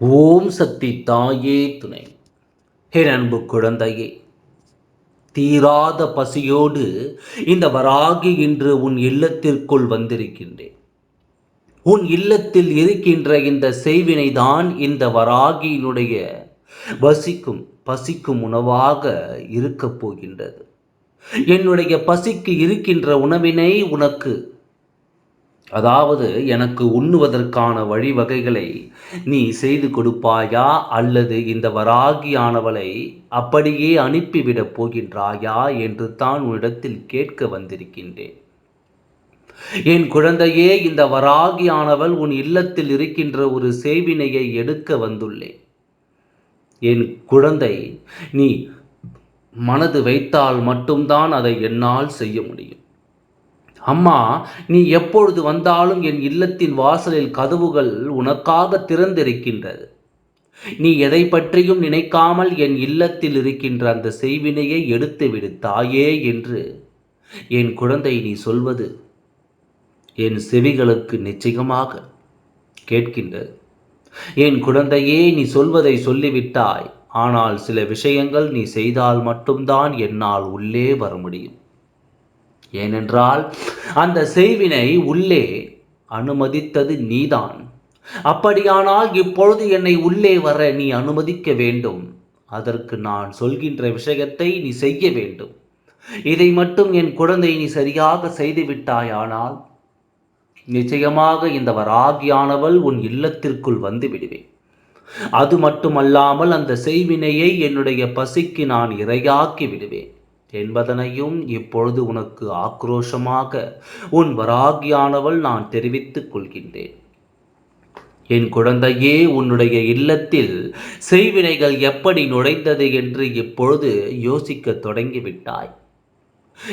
ஓம் சக்தி தாயே துணை. ஹே அன்பு குழந்தையே தீராத பசியோடு இந்த வராகி இன்று உன் இல்லத்திற்குள் வந்திருக்கின்றேன். உன் இல்லத்தில் இருக்கின்ற இந்த செய்வினை தான் இந்த வராகியினுடைய வசிக்கும் பசிக்கும் உணவாக இருக்கப் போகின்றது. என்னுடைய பசிக்கு இருக்கின்ற உணவினை உனக்கு அதாவது எனக்கு உண்ணுவதற்கான வழிவகைகளை நீ செய்து கொடுப்பாயா? அல்லது இந்த வராகியானவளை அப்படியே அனுப்பிவிடப் போகின்றாயா? என்று தான் உன்னிடத்தில் கேட்க வந்திருக்கின்றேன். என் குழந்தையே இந்த வராகியானவள் உன் இல்லத்தில் இருக்கின்ற ஒரு சேவினையை எடுக்க வந்துள்ளேன். என் குழந்தை நீ மனது வைத்தால் மட்டும்தான் அதை என்னால் செய்ய முடியும். அம்மா நீ எப்பொழுது வந்தாலும் என் இல்லத்தின் வாசலில் கதவுகள் உனக்காக திறந்திருக்கின்றது. நீ எதை பற்றியும் நினைக்காமல் என் இல்லத்தில் இருக்கின்ற அந்த செய்வினையை எடுத்துவிடு தாயே என்று என் குழந்தை நீ சொல்வது என் செவிகளுக்கு நிச்சயமாக கேட்கின்றது. என் குழந்தையே நீ சொல்வதை சொல்லிவிட்டாய். ஆனால் சில விஷயங்கள் நீ செய்தால் மட்டும்தான் என்னால் உள்ளே வர முடியும். ஏனென்றால் அந்த செய்வினை உள்ளே அனுமதித்தது நீதான். அப்படியானால் இப்பொழுது என்னை உள்ளே வர நீ அனுமதிக்க வேண்டும். அதற்கு நான் சொல்கின்ற விஷயத்தை நீ செய்ய வேண்டும். இதை மட்டும் என் குழந்தை நீ சரியாக செய்துவிட்டாயானால் நிச்சயமாக இந்த வராகியானவள் உன் இல்லத்திற்குள் வந்து விடுவேன். அது மட்டுமல்லாமல் அந்த செய்வினையை என்னுடைய பசிக்கு நான் இரையாக்கி விடுவேன். என்பதனையும் இப்பொழுது உனக்கு ஆக்ரோஷமாக உன் வராகியானவள் நான் தெரிவித்துக் கொள்கின்றேன். என் குழந்தையே உன்னுடைய இல்லத்தில் செய்வினைகள் எப்படி நுழைந்தது என்று இப்பொழுது யோசிக்க தொடங்கிவிட்டாய்.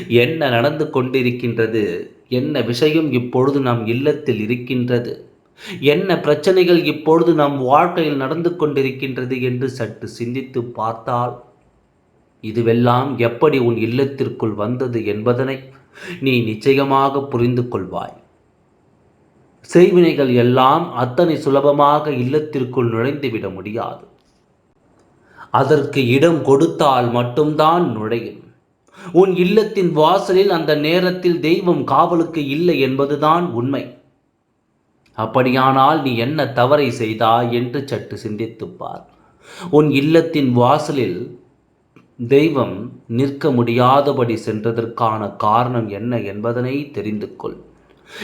என்ன நடந்து கொண்டிருக்கின்றது? என்ன விஷயம் இப்பொழுது நம் இல்லத்தில் இருக்கின்றது? என்ன பிரச்சனைகள் இப்பொழுது நம் வாழ்க்கையில் நடந்து கொண்டிருக்கின்றது என்று சற்று சிந்தித்து பார்த்தால் இதுவெல்லாம் எப்படி உன் இல்லத்திற்குள் வந்தது என்பதனை நீ நிச்சயமாக புரிந்து கொள்வாய் செய்வினைகள் எல்லாம் அத்தனை சுலபமாக இல்லத்திற்குள் நுழைந்துவிட முடியாது. அதற்கு இடம் கொடுத்தால் மட்டும்தான் நுழையும். உன் இல்லத்தின் வாசலில் அந்த நேரத்தில் தெய்வம் காவலுக்கு இல்லை என்பதுதான் உண்மை. அப்படியானால் நீ என்ன தவறை செய்தாய் என்று சற்று சிந்தித்துப்பார் உன் இல்லத்தின் வாசலில் தெய்வம் நிற்க முடியாதபடி சென்றதற்கான காரணம் என்ன என்பதனை தெரிந்து கொள்.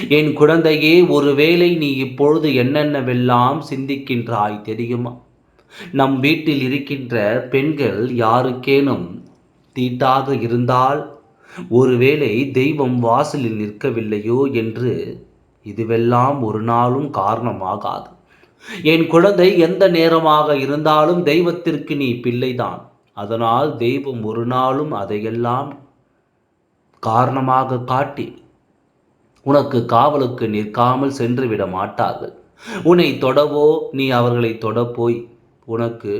என் குழந்தையே ஒருவேளை நீ இப்பொழுது என்னென்னவெல்லாம் சிந்திக்கின்றாய் தெரியுமா? நம் வீட்டில் இருக்கின்ற பெண்கள் யாருக்கேனும் தீட்டாக இருந்தால் ஒருவேளை தெய்வம் வாசலில் நிற்கவில்லையோ என்று இதுவெல்லாம் ஒரு நாளும் காரணமாகாது. என் குழந்தை எந்த நேரமாக இருந்தாலும் தெய்வத்திற்கு நீ பிள்ளைதான். அதனால் தெய்வம் ஒரு நாளும் அதையெல்லாம் காரணமாக காட்டி உனக்கு காவலுக்கு நிற்காமல் சென்று விட மாட்டார்கள். உன்னை தொடவோ நீ அவர்களை தொடப்போய் உனக்கு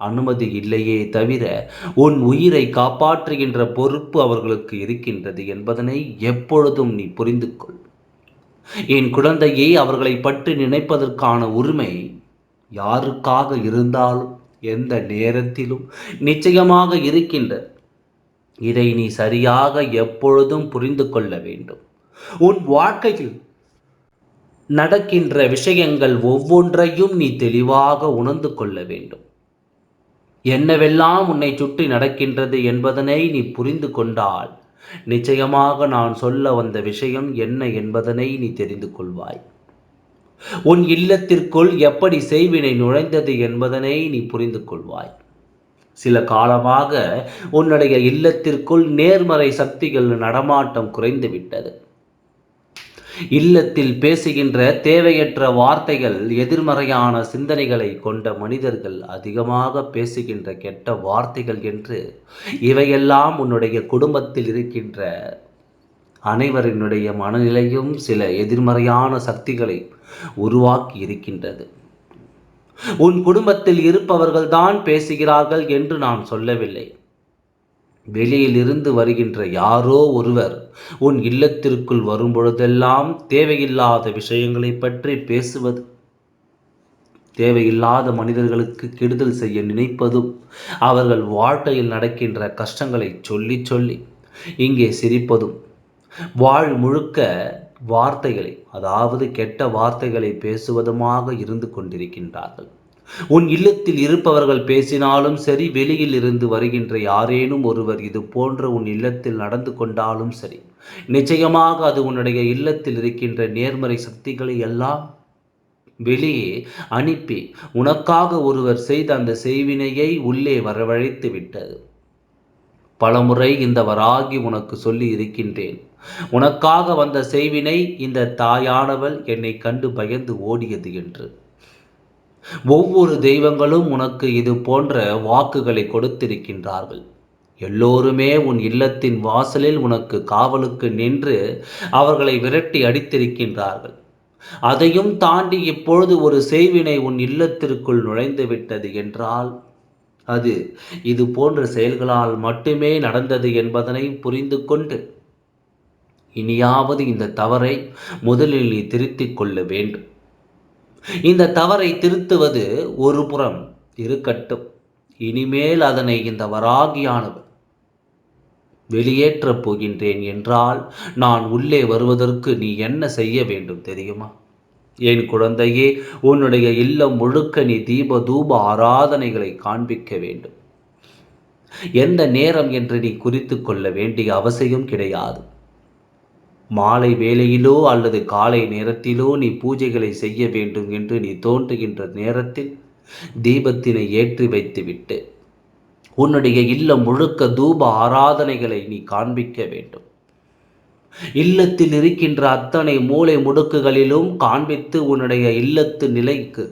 அனுமதி இல்லையே தவிர உன் உயிரை காப்பாற்றுகின்ற பொறுப்பு அவர்களுக்கு இருக்கின்றது என்பதனை எப்பொழுதும் நீ புரிந்து கொள் என் குழந்தையை அவர்களை பற்றி நினைப்பதற்கான உரிமை யாருக்காக இருந்தாலும் எந்த நேரத்திலும் நிச்சயமாக இருக்கின்றது இதை நீ சரியாக எப்பொழுதும் புரிந்து கொள்ள வேண்டும். உன் வாழ்க்கையில் நடக்கின்ற விஷயங்கள் ஒவ்வொன்றையும் நீ தெளிவாக உணர்ந்து கொள்ள வேண்டும். என்னவெல்லாம் உன்னை சுற்றி நடக்கின்றது என்பதனை நீ புரிந்து கொண்டால் நிச்சயமாக நான் சொல்ல வந்த விஷயம் என்ன என்பதனை நீ தெரிந்து கொள்வாய். உன் இல்லத்திற்குள் எப்படி செய்வினை நுழைந்தது என்பதனை நீ புரிந்து கொள்வாய் சில காலமாக உன்னுடைய இல்லத்திற்குள் நேர்மறை சக்திகள் நடமாட்டம் குறைந்து விட்டது இல்லத்தில் பேசுகின்ற தேவையற்ற வார்த்தைகள் எதிர்மறையான சிந்தனைகளை கொண்ட மனிதர்கள் அதிகமாக பேசுகின்ற கெட்ட வார்த்தைகள் என்று இவையெல்லாம் உன்னுடைய குடும்பத்தில் இருக்கின்ற அனைவரினுடைய மனநிலையும் சில எதிர்மறையான சக்திகளை உருவாக்கி இருக்கின்றது. உன் குடும்பத்தில் இருப்பவர்கள்தான் பேசுகிறார்கள் என்று நான் சொல்லவில்லை. வெளியில் இருந்து வருகின்ற யாரோ ஒருவர் உன் இல்லத்திற்குள் வரும்பொழுதெல்லாம் தேவையில்லாத விஷயங்களை பற்றி பேசுவது தேவையில்லாத மனிதர்களுக்கு கெடுதல் செய்ய நினைப்பதும் அவர்கள் வாழ்க்கையில் நடக்கின்ற கஷ்டங்களை சொல்லி சொல்லி இங்கே சிரிப்பதும் வாழ் முழுக்க வார்த்தைகளை அதாவது கெட்ட வார்த்தைகளை பேசுவதுமாக இருந்து கொண்டிருக்கின்றார்கள். உன் இல்லத்தில் இருப்பவர்கள் பேசினாலும் சரி வெளியில் இருந்து வருகின்ற யாரேனும் ஒருவர் இது போன்ற உன் இல்லத்தில் நடந்து கொண்டாலும் சரி நிச்சயமாக அது உன்னுடைய இல்லத்தில் இருக்கின்ற நேர்மறை சக்திகளை எல்லாம் வெளியே அனுப்பி உனக்காக ஒருவர் செய்த அந்த செய்வினையை உள்ளே வரவழைத்து விட்டது பலமுறை இந்த வராகி உனக்கு சொல்லி இருக்கின்றேன். உனக்காக வந்த செய்வினை இந்த தாயானவள் என்னை கண்டு பயந்து ஓடியது என்று. ஒவ்வொரு தெய்வங்களும் உனக்கு இது போன்ற வாக்குகளை கொடுத்திருக்கின்றார்கள். எல்லோருமே உன் இல்லத்தின் வாசலில் உனக்கு காவலுக்கு நின்று அவர்களை விரட்டி அடித்திருக்கின்றார்கள். அதையும் தாண்டி இப்பொழுது ஒரு செய்வினை உன் இல்லத்திற்குள் நுழைந்து விட்டது என்றால் அது இது போன்ற செயல்களால் மட்டுமே நடந்தது என்பதனை புரிந்து கொண்டு இனியாவது இந்த தவறை முதலில் நீ திருத்திக் கொள்ள வேண்டும். இந்த தவறை திருத்துவது ஒரு புறம் இருக்கட்டும். இனிமேல் அதனை இந்த வராகியானவர் வெளியேற்றப் போகின்றேன் என்றால் நான் உள்ளே வருவதற்கு நீ என்ன செய்ய வேண்டும் தெரியுமா? என் குழந்தையே உன்னுடைய இல்லம் முழுக்க நீ தீப தூப ஆராதனைகளை காண்பிக்க வேண்டும். எந்த நேரம் என்று நீ குறித்து கொள்ள வேண்டிய அவசியம் கிடையாது. மாலை வேளையிலோ அல்லது காலை நேரத்திலோ நீ பூஜைகளை செய்ய வேண்டும் என்று நீ தோன்றுகின்ற நேரத்தில் தீபத்தினை ஏற்றி வைத்துவிட்டு உன்னுடைய இல்லம் முழுக்க தூப ஆராதனைகளை நீ காண்பிக்க வேண்டும். இல்லத்தில் இருக்கின்ற அத்தனை மூளை முடுக்குகளிலும் காண்பித்து உன்னுடைய இல்லத்து நிலைக்கு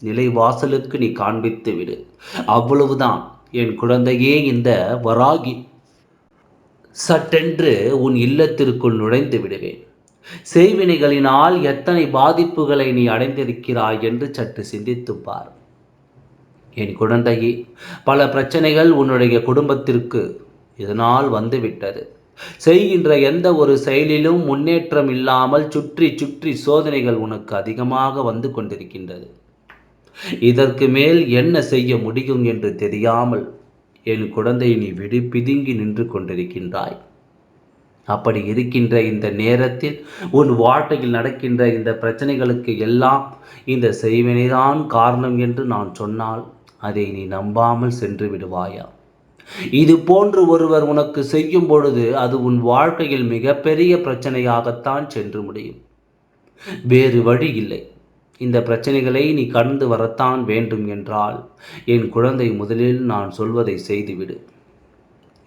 நிலை வாசலுக்கு நீ காண்பித்து விடு. அவ்வளவுதான். என் குழந்தையே இந்த வராகி சட்டென்று உன் இல்லத்திற்குள் நுழைந்து விடுவேன். செய்வினைகளினால் எத்தனை பாதிப்புகளை நீ அடைந்திருக்கிறாய் என்று சற்று சிந்தித்து பார். என் குழந்தையே பல பிரச்சனைகள் உன்னுடைய குடும்பத்திற்கு இதனால் வந்துவிட்டது. செய்கின்ற எந்த ஒரு செயலிலும் முன்னேற்றம் இல்லாமல் சுற்றி சுற்றி சோதனைகள் உனக்கு அதிகமாக வந்து கொண்டிருக்கின்றது. இதற்கு மேல் என்ன செய்ய முடியும் என்று தெரியாமல் என் குழந்தை நீ விடு பிதுங்கி நின்று கொண்டிருக்கின்றாய். அப்படி இருக்கின்ற இந்த நேரத்தில் உன் வாழ்க்கையில் நடக்கின்ற இந்த பிரச்சனைகளுக்கு எல்லாம் இந்த செய்வினைதான் காரணம் என்று நான் சொன்னால் அதை நீ நம்பாமல் சென்று விடுவாயா? இது போன்று ஒருவர் உனக்கு செய்யும் பொழுது அது உன் வாழ்க்கையில் மிகப்பெரிய பிரச்சனையாகத்தான் சென்று முடியும். வேறு வழி இல்லை. இந்த பிரச்சனைகளை நீ கடந்து வரத்தான் வேண்டும் என்றால் என் குழந்தை முதலில் நான் சொல்வதை செய்துவிடு.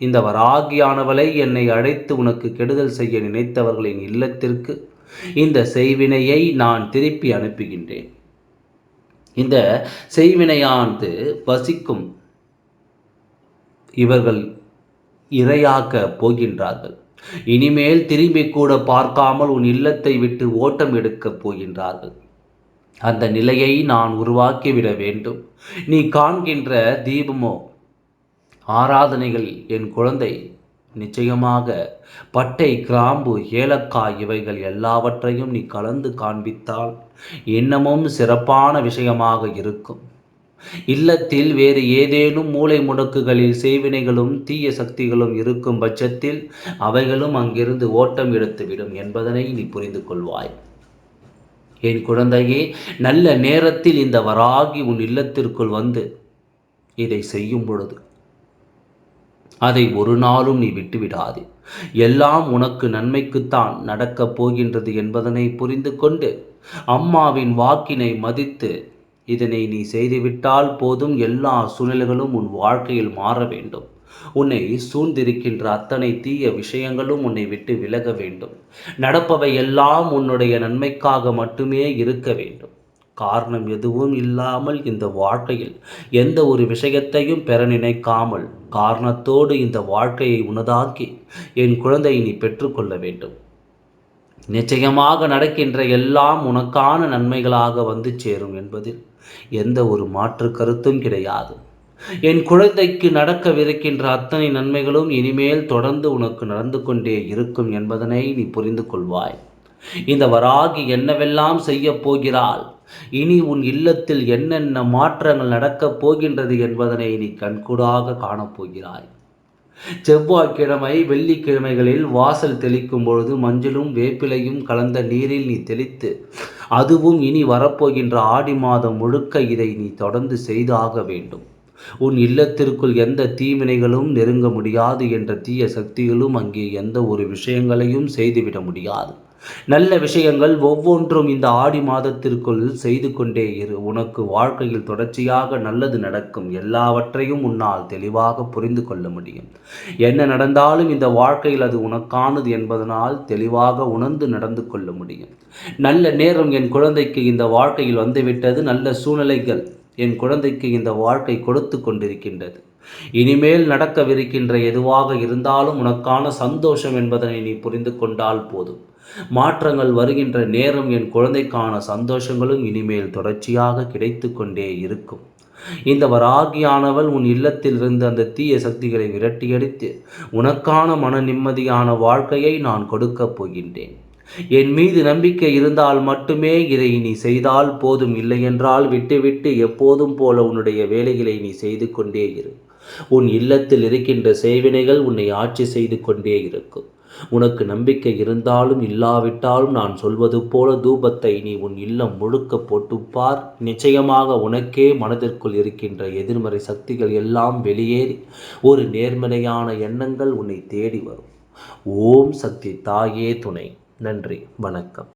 இந்த வராகியானவளை என்னை அழைத்து உனக்கு கெடுதல் செய்ய நினைத்தவர்களின் இல்லத்திற்கு இந்த செய்வினையை நான் திருப்பி அனுப்புகின்றேன். இந்த செய்வினையானது வசிக்கும் இவர்கள் இரையாக்க போகின்றார்கள். இனிமேல் திரும்பி கூட பார்க்காமல் உன் இல்லத்தை விட்டு ஓட்டம் எடுக்கப் போகின்றார்கள். அந்த நிலையை நான் உருவாக்கிவிட வேண்டும். நீ காண்கின்ற தீபமோ ஆராதனைகள் என் குழந்தை நிச்சயமாக பட்டை கிராம்பு ஏலக்காய் இவைகள் எல்லாவற்றையும் நீ கலந்து காண்பித்தால் இன்னமும் சிறப்பான விஷயமாக இருக்கும். இல்லத்தில் வேறு ஏதேனும் மூளை முடக்குகளில் செய்வினைகளும் தீய சக்திகளும் இருக்கும் பட்சத்தில் அவைகளும் அங்கிருந்து ஓட்டம் எடுத்துவிடும் என்பதனை நீ புரிந்து கொள்வாய். என் குழந்தையே நல்ல நேரத்தில் இந்த வராகி உன் இல்லத்திற்குள் வந்து இதை செய்யும் பொழுது அதை ஒரு நாளும் நீ விட்டுவிடாதே. எல்லாம் உனக்கு நன்மைக்குத்தான் நடக்கப் போகின்றது என்பதனை புரிந்து கொண்டு அம்மாவின் வாக்கினை மதித்து இதனை நீ செய்துவிட்டால் போதும் எல்லா சூழ்நிலைகளும் உன் வாழ்க்கையில் மாற வேண்டும். உன்னை சூழ்ந்திருக்கின்ற அத்தனை தீய விஷயங்களும் உன்னை விட்டு விலக வேண்டும். நடப்பவை எல்லாம் உன்னுடைய நன்மைக்காக மட்டுமே இருக்க வேண்டும். காரணம் எதுவும் இல்லாமல் இந்த வாழ்க்கையில் எந்த ஒரு விஷயத்தையும் பெற நினைக்காமல் காரணத்தோடு இந்த வாழ்க்கையை உனதாக்கி என் குழந்தையை நீ பெற்றுக்கொள்ள வேண்டும். நிச்சயமாக நடக்கின்ற எல்லாம் உனக்கான நன்மைகளாக வந்து சேரும் என்பதில் எந்த ஒரு மாற்று கருத்தும் கிடையாது. என் குழந்தைக்கு நடக்கவிருக்கின்ற அத்தனை நன்மைகளும் இனிமேல் தொடர்ந்து உனக்கு நடந்து கொண்டே இருக்கும் என்பதனை நீ புரிந்து கொள்வாய். இந்த வராகி என்னவெல்லாம் செய்ய போகிறாள்? இனி உன் இல்லத்தில் என்னென்ன மாற்றங்கள் நடக்கப் போகின்றது என்பதனை நீ கண்கூடாக காணப்போகிறாய் செவ்வாய்க்கிழமை வெள்ளிக்கிழமைகளில் வாசல் தெளிக்கும் பொழுது மஞ்சளும் வேப்பிலையும் கலந்த நீரில் நீ தெளித்து அதுவும் இனி வரப்போகின்ற ஆடி மாதம் முழுக்க இதை நீ தொடர்ந்து செய்தாக வேண்டும். உன் இல்லத்திற்குள் எந்த தீவினைகளும் நெருங்க முடியாது என்ற தீய சக்திகளும் அங்கே எந்த ஒரு விஷயங்களையும் செய்துவிட முடியாது. நல்ல விஷயங்கள் ஒவ்வொன்றும் இந்த ஆடி மாதத்திற்குள் செய்து கொண்டே இரு. உனக்கு வாழ்க்கையில் தொடர்ச்சியாக நல்லது நடக்கும். எல்லாவற்றையும் உன்னால் தெளிவாக புரிந்து கொள்ள முடியும். என்ன நடந்தாலும் இந்த வாழ்க்கையில் அது உனக்கானது என்பதனால் தெளிவாக உணர்ந்து நடந்து கொள்ள முடியும். நல்ல நேரம் என் குழந்தைக்கு இந்த வாழ்க்கையில் வந்துவிட்டது. நல்ல சூழ்நிலைகள் என் குழந்தைக்கு இந்த வாழ்க்கை கொடுத்து கொண்டிருக்கின்றது. இனிமேல் நடக்கவிருக்கின்ற எதுவாக இருந்தாலும் உனக்கான சந்தோஷம் என்பதனை நீ புரிந்து கொண்டால் போதும். மாற்றங்கள் வருகின்ற நேரம் என் குழந்தைக்கான சந்தோஷங்களும் இனிமேல் தொடர்ச்சியாக கிடைத்து கொண்டே இருக்கும். இந்த வராகியானவள் உன் இல்லத்தில் இருந்து அந்த தீய சக்திகளை விரட்டியடித்து உனக்கான மன நிம்மதியான வாழ்க்கையை நான் கொடுக்கப் போகின்றேன். என் மீது நம்பிக்கை இருந்தால் மட்டுமே இதை நீ செய்தால் போதும் இல்லையென்றால் விட்டுவிட்டு எப்போதும் போல உன்னுடைய வேலைகளை நீ செய்து கொண்டே இரு. உன் இல்லத்தில் இருக்கின்ற சேவினைகள் உன்னை ஆட்சி செய்து கொண்டே இருக்கும். உனக்கு நம்பிக்கை இருந்தாலும் இல்லாவிட்டாலும் நான் சொல்வது போல தூபத்தை நீ உன் இல்லம் முழுக்க போட்டுப்பார். நிச்சயமாக உனக்கே மனதிற்குள் இருக்கின்ற எதிர்மறை சக்திகள் எல்லாம் வெளியேறி ஒரு நேர்மறையான எண்ணங்கள் உன்னை தேடி வரும். ஓம் சக்தி தாயே துணை. நன்றி வணக்கம்.